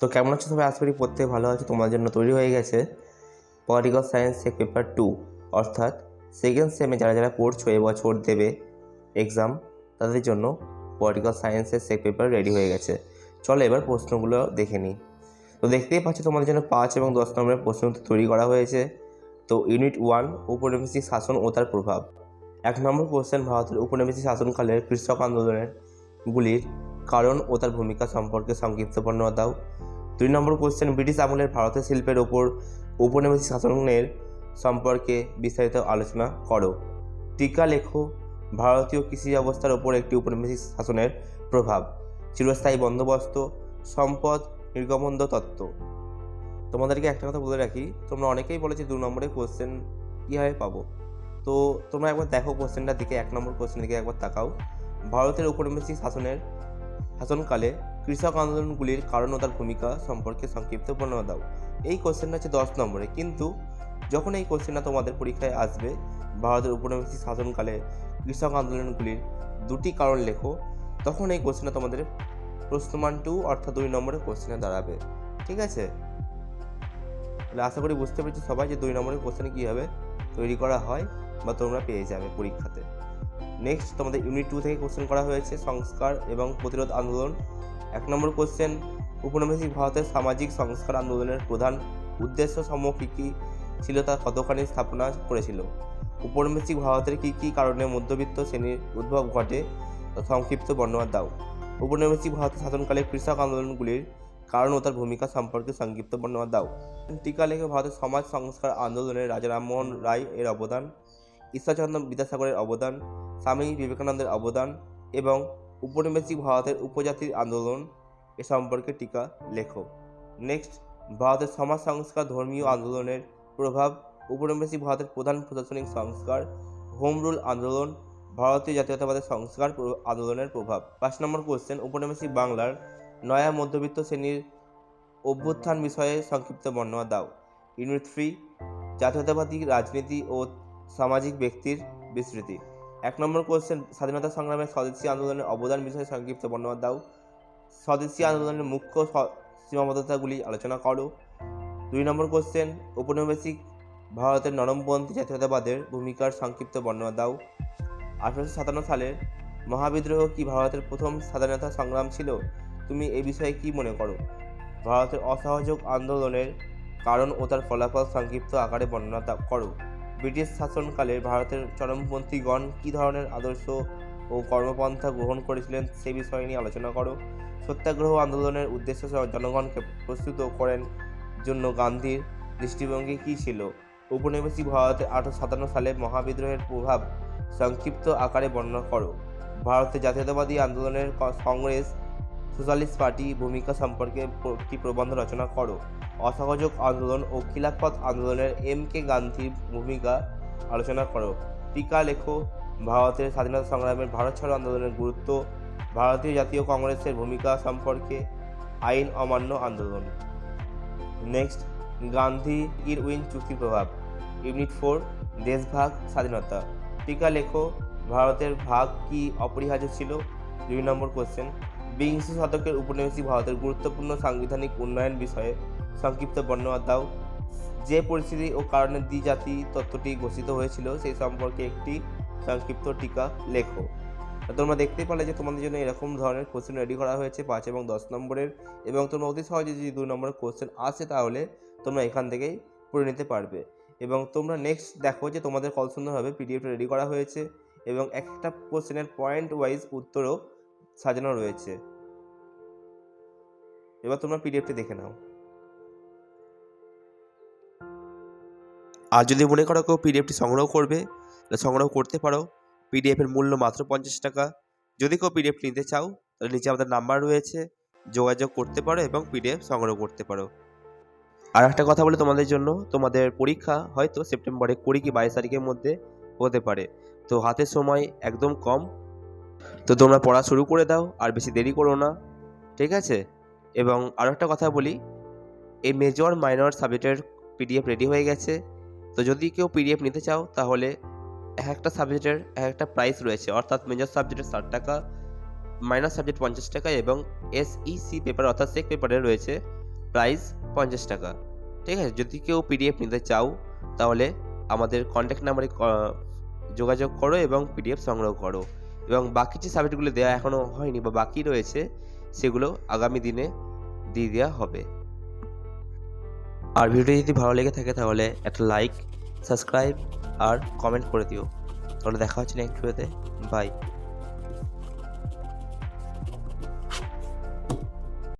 তো কেমন আছো সবাই? আশা করি প্রত্যেকে ভালো আছে। তোমার জন্য তৈরি হয়ে গেছে political science sem paper two অর্থাৎ সেকেন্ড সেমে যারা যারা পড়ছো এবছর দেবে এক্সাম তাদের জন্য পলিটিক্যাল সায়েন্সের সেক পেপার রেডি হয়ে গেছে। চলো এবার প্রশ্নগুলো দেখে নিই। তো দেখতেই পাচ্ছ তোমাদের জন্য পাঁচ এবং দশ নম্বরের প্রশ্ন তৈরি করা হয়েছে। তো ইউনিট ওয়ান উপনিবেশিক শাসন ও তার প্রভাব। এক নম্বর কোশ্চেন ভারতের উপনিবেশিক শাসনকালের কৃষক আন্দোলনের গুলির কারণ ও তার ভূমিকা সম্পর্কে সংক্ষিপ্ত বর্ণনা দাও। দুই নম্বর কোশ্চেন ব্রিটিশ আমলের ভারতের শিল্পের ওপর উপনিবেশিক শাসনের সম্পর্কে বিস্তারিত আলোচনা করো। টিকা লেখো, ভারতীয় কৃষি ব্যবস্থার ওপর একটি উপনিবেশিক শাসনের প্রভাব, চিরস্থায়ী বন্দোবস্ত, সম্পদ নির্গমন্দ তত্ত্ব। তোমাদেরকে একটা কথা বলে রাখি, তোমরা অনেকেই বলেছি দু নম্বরে কোশ্চেন কীভাবে পাবো? তো তোমরা একবার দেখো কোশ্চেনটার দিকে, এক নম্বর কোশ্চেন দিকে একবার তাকাও। ভারতের উপনিবেশিক শাসনের শাসনকালে কৃষক আন্দোলনগুলির কারণ ও তার ভূমিকা সম্পর্কে সংক্ষিপ্ত বর্ণনা দাও। এই কোশ্চেনটা হচ্ছে দশ নম্বরে। কিন্তু যখন এই কোশ্চেনটা তোমাদের পরীক্ষায় আসবে, ভারতের উপনিবেশিক শাসনকালে কৃষক আন্দোলনগুলির দুটি কারণ লেখো, তখন এই কোশ্চেনটা তোমাদের প্রশ্নমান টু অর্থাৎ দুই নম্বরের কোশ্চেনে দাঁড়াবে। ঠিক আছে? তাহলে আশা করি বুঝতে পেরেছি সবাই যে দুই নম্বরের কোশ্চেনে কীভাবে তৈরি করা হয় বা তোমরা পেয়ে যাবে পরীক্ষাতে। নেক্সট তোমাদের ইউনিট টু থেকে কোশ্চেন করা হয়েছে, সংস্কার এবং প্রতিরোধ আন্দোলন। এক নম্বর কোশ্চেন উপনিবেশিক ভারতের সামাজিক সংস্কার আন্দোলনের প্রধান উদ্দেশ্য সমূহ কী কী ছিল তা কতখানি স্থাপনা করেছিল? উপনিবেশিক ভারতের কী কী কারণে মধ্যবিত্ত শ্রেণির উদ্ভব ঘটে? সংক্ষিপ্ত বর্ণনা দাও। উপনিবেশিক ভারতের শাসনকালে কৃষক আন্দোলনগুলির কারণ ও তার ভূমিকা সম্পর্কে সংক্ষিপ্ত বর্ণনা দাও। টিকা লেখে ভারতের সমাজ সংস্কার আন্দোলনে রাজা রামমোহন রায় এর অবদান, ঈশ্বরচন্দ্র বিদ্যাসাগরের অবদান স্বামী বিবেকানন্দের অবদান এবং উপনিবেশিক ভারতের উপজাতির আন্দোলন এ সম্পর্কে টিকা লেখো নেক্সট ভারতের সমাজ সংস্কার ধর্মীয় আন্দোলনের প্রভাব উপনিবেশিক ভারতের প্রধান প্রশাসনিক সংস্কার, হোম রুল আন্দোলন, ভারতীয় জাতীয়তাবাদের সংস্কার আন্দোলনের প্রভাব। পাঁচ নম্বর কোশ্চেন উপনিবেশিক বাংলার নয়া মধ্যবিত্ত শ্রেণির অভ্যুত্থান বিষয়ে সংক্ষিপ্ত বর্ণনা দাও। ইউনিট থ্রি জাতীয়তাবাদী রাজনীতি ও সামাজিক ব্যক্তির বিস্তৃতি। এক নম্বর কোশ্চেন স্বাধীনতা সংগ্রামে স্বদেশী আন্দোলনের অবদান বিষয়ে সংক্ষিপ্ত বর্ণনা দাও। স্বদেশী আন্দোলনের মুখ্য সীমাবদ্ধতাগুলি আলোচনা করো। দুই নম্বর কোশ্চেন ঔপনিবেশিক ভারতের নরমপন্থী জাতীয়তাবাদের ভূমিকার সংক্ষিপ্ত বর্ণনা দাও। আঠারোশো সাতান্ন সালের মহাবিদ্রোহ কি ভারতের প্রথম স্বাধীনতা সংগ্রাম ছিল? তুমি এই বিষয়ে কি মনে করো? ভারতের অসহযোগ আন্দোলনের কারণ ও তার ফলাফল সংক্ষিপ্ত আকারে বর্ণনা করো। ব্রিটিশ শাসনকালে ভারতের চরমপন্থীগণ কী ধরনের আদর্শ ও কর্মপন্থা গ্রহণ করেছিলেন সে বিষয় নিয়ে আলোচনা করো। সত্যাগ্রহ আন্দোলনের উদ্দেশ্য সহ জনগণকে প্রস্তুত করেন জন্য গান্ধীর দৃষ্টিভঙ্গি কী ছিল? উপনিবেশিক ভারতে আঠারোশো সাতান্ন সালে মহাবিদ্রোহের প্রভাব সংক্ষিপ্ত আকারে বর্ণনা করো। ভারতের জাতীয়তাবাদী আন্দোলনের কংগ্রেস সোশ্যালিস্ট পার্টি ভূমিকা সম্পর্কে প্র- একটি প্রবন্ধ রচনা করো। অসহযোগ আন্দোলন ও খিলাফত আন্দোলনের এম কে গান্ধীর ভূমিকা আলোচনা করো। টিকা লেখো, ভারতের স্বাধীনতা সংগ্রামের ভারত ছাড়ো আন্দোলনের গুরুত্ব, ভারতীয় জাতীয় কংগ্রেসের ভূমিকা সম্পর্কে আইন অমান্য আন্দোলন। নেক্সট, গান্ধী ইরউইন চুক্তির প্রভাব। ইউনিট ফোর, দেশভাগ স্বাধীনতা। টিকা লেখো, ভারতের ভাগ কি অপরিহার্য ছিল? দুই নম্বর কোশ্চেন বিংশ শতকের উপনিবেশিক ভারতের গুরুত্বপূর্ণ সাংবিধানিক উন্নয়ন বিষয়ে সংক্ষিপ্ত বর্ণনা দাও। যে পরিস্থিতি ও কারণে দ্বিজাতি তত্ত্বটি ঘোষিত হয়েছিল সেই সম্পর্কে একটি সংক্ষিপ্ত টিকা লেখো। তোমরা দেখতেই পারলে যে তোমাদের জন্য এরকম ধরনের কোশ্চেন রেডি করা হয়েছে পাঁচ এবং দশ নম্বরের এবং তোমরা অতি সহজে যদি দুই নম্বরের কোশ্চেন আসে তাহলে তোমরা এখান থেকেই পড়ে নিতে পারবে। এবং তোমরা নেক্সট দেখো যে তোমাদের কল সুন্দরভাবে পিডিএফটা রেডি করা হয়েছে এবং একটা কোশ্চেনের পয়েন্ট ওয়াইজ উত্তরও সাজানো রয়েছে। এবার তোমরা পিডিএফটি দেখে নাও। আর যদি মনে করো কেউ পিডিএফটি সংগ্রহ করবে, তাহলে সংগ্রহ করতে পারো। পিডিএফের মূল্য মাত্র পঞ্চাশ টাকা। যদি কেউ পিডিএফ নিতে চাও, তাহলে নিচে আমাদের নাম্বার রয়েছে। যোগাযোগ করতে পারো এবং পিডিএফ সংগ্রহ করতে পারো। আর একটা কথা বলে তোমাদের জন্য, তোমাদের পরীক্ষা হয়তো সেপ্টেম্বরে কুড়ি কি বাইশ তারিখের মধ্যে হতে পারে। তো হাতের সময় একদম কম তো তোমরা পড়া শুরু করে দাও, আর বেশি দেরি করো না। ঠিক আছে? এবং আরও একটা কথা বলি এই মেজর মাইনর সাবজেক্টের পিডিএফ রেডি হয়ে গেছে। তো যদি কেউ পিডিএফ নিতে চাও, তাহলে এক একটা সাবজেক্টের এক একটা প্রাইস রয়েছে। অর্থাৎ মেজর সাবজেক্টের ষাট টাকা মাইনর সাবজেক্ট পঞ্চাশ টাকা এবং এসইসি পেপার অর্থাৎ সেক পেপারে রয়েছে প্রাইস পঞ্চাশ টাকা। ঠিক আছে? যদি কেউ পিডিএফ নিতে চাও, তাহলে আমাদের কন্ট্যাক্ট নাম্বারে যোগাযোগ করো এবং পিডিএফ সংগ্রহ করো। এবং বাকি যে সাবজেক্টগুলো দেওয়া এখনও হয়নি বা বাকি রয়েছে, সেগুলো আগামী দিনে দিয়ে দেওয়া হবে। আর ভিডিও যদি ভালো লেগে থাকে তাহলে একটা লাইক, সাবস্ক্রাইব আর কমেন্ট করে দিও। তাহলে দেখা হচ্ছে নেক্সট ভিডিওতে বাই